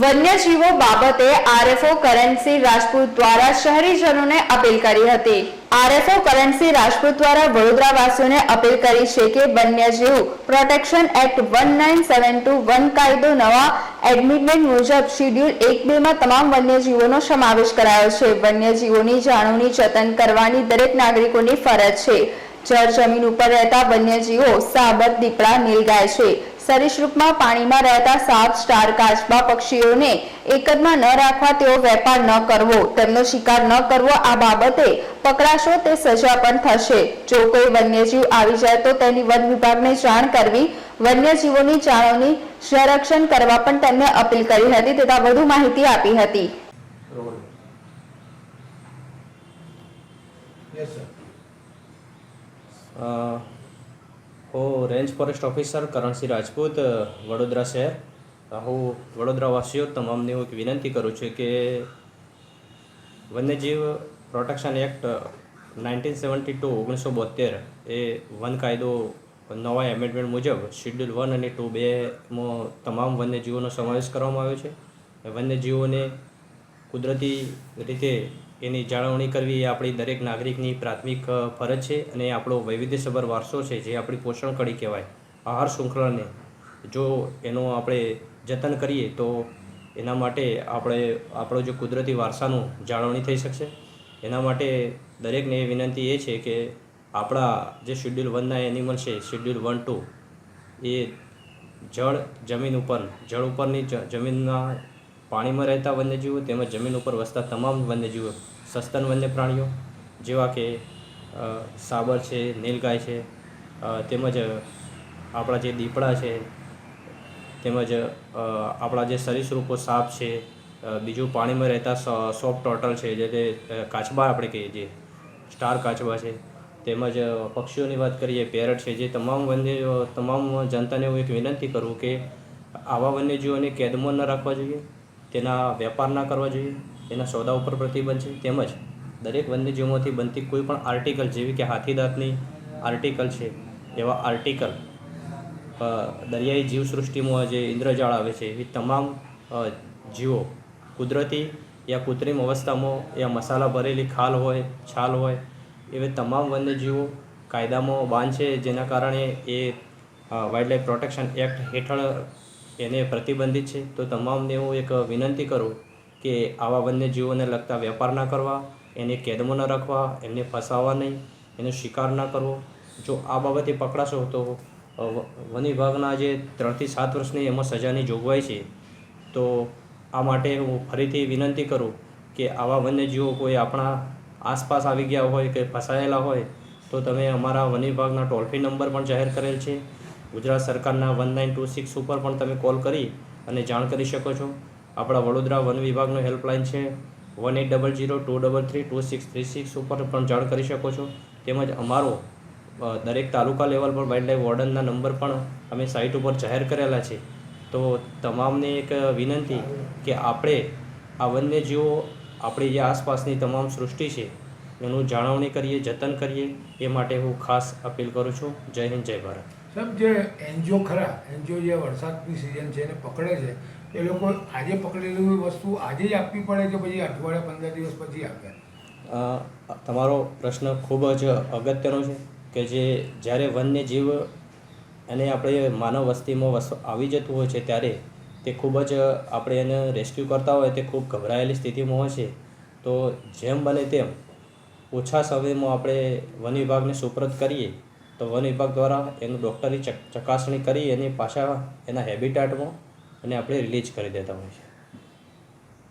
વન્યજીવો બાબતે RFO currency Rajput દ્વારા શહેરીજનોને appeal કરી હતી. આરએફઓ કરન્સી રાજપૂત દ્વારા વડોદરાવાસીઓને અપીલ કરી છે કે વન્યજીવ protection act one nine seven two one કાયદો નવા એડમિટમેન્ટ મુજબ શિડ્યુલ એક બે માં તમામ વન્યજીવોનો સમાવેશ કરાયો છે. વન્યજીવોની જાળવણી, જતન કરવાની દરેક નાગરિકોની ફરજ છે. જળ જમીન ઉપર રહેતા વન્યજીવો સાબર, દીપડા, નીલગાય છે. સરીસૃપમાં પાણીમાં રહેતા સાપ સ્ટાર કાચબા પક્ષીઓને એકદમાં ન રાખવા તેઓ વેપાર ન કરવો તેમનો શિકાર ન કરવો આ બાબતે પકડાશો તે સજા પણ થશે. જો કોઈ વન્યજીવ આવી જાય તો તેની વન વિભાગને જાણ કરવી વન્યજીવોની જાળવણી સંરક્ષણ કરવા પણ તેમને અપીલ કરી હતી. તથા વધુ માહિતી આપી હતી. સર અ, હું range forest officer Karansinh Rajput, Vadodara શહેર. હું વડોદરાવાસીઓ તમામને હું એક વિનંતી કરું છું કે વન્યજીવ protection act nineteen seventy two ઓગણીસો બોતેર એ વન કાયદો નવા એમેન્ડમેન્ટ મુજબ શિડ્યુલ વન અને ટુ બેમાં તમામ વન્યજીવોનો સમાવેશ કરવામાં આવ્યો છે. વન્યજીવોને કુદરતી રીતે એની જાળવણી કરવી એ આપણી દરેક નાગરિકની પ્રાથમિક ફરજ છે અને આપણો વૈવિધ્યસભર વારસો છે, જે આપણી પોષણ કડી કહેવાય. આહાર શૃંખલાને જો એનો આપણે જતન કરીએ તો એના માટે આપણે, આપણો જે કુદરતી વારસાનું જાળવણી થઈ શકશે. એના માટે દરેકને વિનંતી એ છે કે આપણા જે શેડ્યુલ વનના એનિમલ છે, શેડ્યુલ વન ટુ, એ જળ જમીન ઉપર, જળ ઉપરની જમીનના પાણીમાં રહેતા વન્યજીવો તેમજ જમીન ઉપર વસતા તમામ વન્યજીવો સસ્તન વન્ય પ્રાણીઓ, જેવા કે સાબર છે, નીલગાય છે તેમજ આપણા જે દીપડા છે, તેમજ આપણા જે સરીસૃપો સાપ છે બીજું પાણીમાં રહેતા સોફ્ટ ટોટલ છે, જે તે કાચબા આપણે કહીએ છીએ સ્ટાર કાચબા છે, તેમજ પક્ષીઓની વાત કરીએ, પેરટ છે, જે તમામ વન્ય તમામ જનતાને હું એક વિનંતી કરું કે આવા વન્યજીવોને કેદમાં ન રાખવા જોઈએ. તેના વેપાર ના કરવા જોઈએ, તેના સોદા ઉપર પ્રતિબંધ છે, તેમજ દરેક વન્યજીવોમાંથી બનતી કોઈ પણ આર્ટિકલ જેવી કે હાથીદાંતની આર્ટિકલ છે, એવા આર્ટિકલ દરિયાઈ જીવસૃષ્ટિમાં જે ઇન્દ્રજાળ આવે છે એ તમામ જીવો કુદરતી યા કૃત્રિમ અવસ્થામાં યા મસાલા ભરેલી ખાલ હોય, છાલ હોય, એવા તમામ વન્યજીવો કાયદામાં બાંધ છે, જેના કારણે એ વાઇલ્ડલાઇફ પ્રોટેક્શન એક્ટ હેઠળ એને પ્રતિબંધિત છે. તો તમામને હું એક વિનંતી કરું કે આવા વન્યજીવોને લગતા વેપાર ના કરવા, એને કેદમાં ન રાખવા, એમને ફસાવવા નહીં, એનો શિકાર ના કરવો. જો આ બાબતે પકડાશો તો વન વિભાગના જે ત્રણથી સાત વર્ષની એમાં સજાની જોગવાઈ છે. તો આ માટે હું ફરીથી વિનંતી કરું કે આવા વન્યજીવો કોઈ આપણા આસપાસ આવી ગયા હોય કે ફસાયેલા હોય, તો તમે અમારા વન વિભાગના ટોલ ફ્રી નંબર પણ જાહેર કરેલ છે. ગુજરાત સરકારના વન નાઇન ટુ સિક્સ ઉપર પણ તમે કોલ કરી અને જાણ કરી શકો છો. આપણા વડોદરા વન વિભાગનો હેલ્પલાઇન છે. One eight double zero two double three two six three six ઉપર પણ જાણ કરી શકો છો. તેમજ અમારો દરેક તાલુકા લેવલ પર વાઇલ્ડલાઇફ વોર્ડનના નંબર પણ અમે સાઇટ ઉપર જાહેર કરેલા છે. તો તમામને એક વિનંતી કે આપણે આ વન્યજીવો આપણી જે આસપાસની તમામ સૃષ્ટિ છે, એનું જાળવણી કરીએ, જતન કરીએ, એ માટે હું ખાસ અપીલ કરું છું. જય હિન્દ, જય ભારત. સાહેબ જે એનજીઓ ખરા, એનજીઓ જે વરસાદની સિઝન છે એને પકડે છે, એ લોકો આજે પકડેલી વસ્તુ આજે જ આપવી પડે કે પછી અઠવાડિયા પંદર દિવસ પછી આપે? તમારો પ્રશ્ન ખૂબ જ અગત્યનો છે કે જે જ્યારે વન્યજીવ એને આપણે માનવ વસ્તીમાં વસ, આવી જતું હોય છે ત્યારે તે ખૂબ જ આપણે એને રેસ્ક્યુ કરતા હોય તે ખૂબ ગભરાયેલી સ્થિતિમાં હોય છે. તો જેમ બને તેમ ઓછા સમયમાં આપણે વન વિભાગને સુપ્રત કરીએ તો વન વિભાગ દ્વારા એનું ડૉક્ટરની ચક ચકાસણી કરી એની પાછા એના હેબિટાટમાં અને આપણે રિલીઝ કરી દેતા હોય છે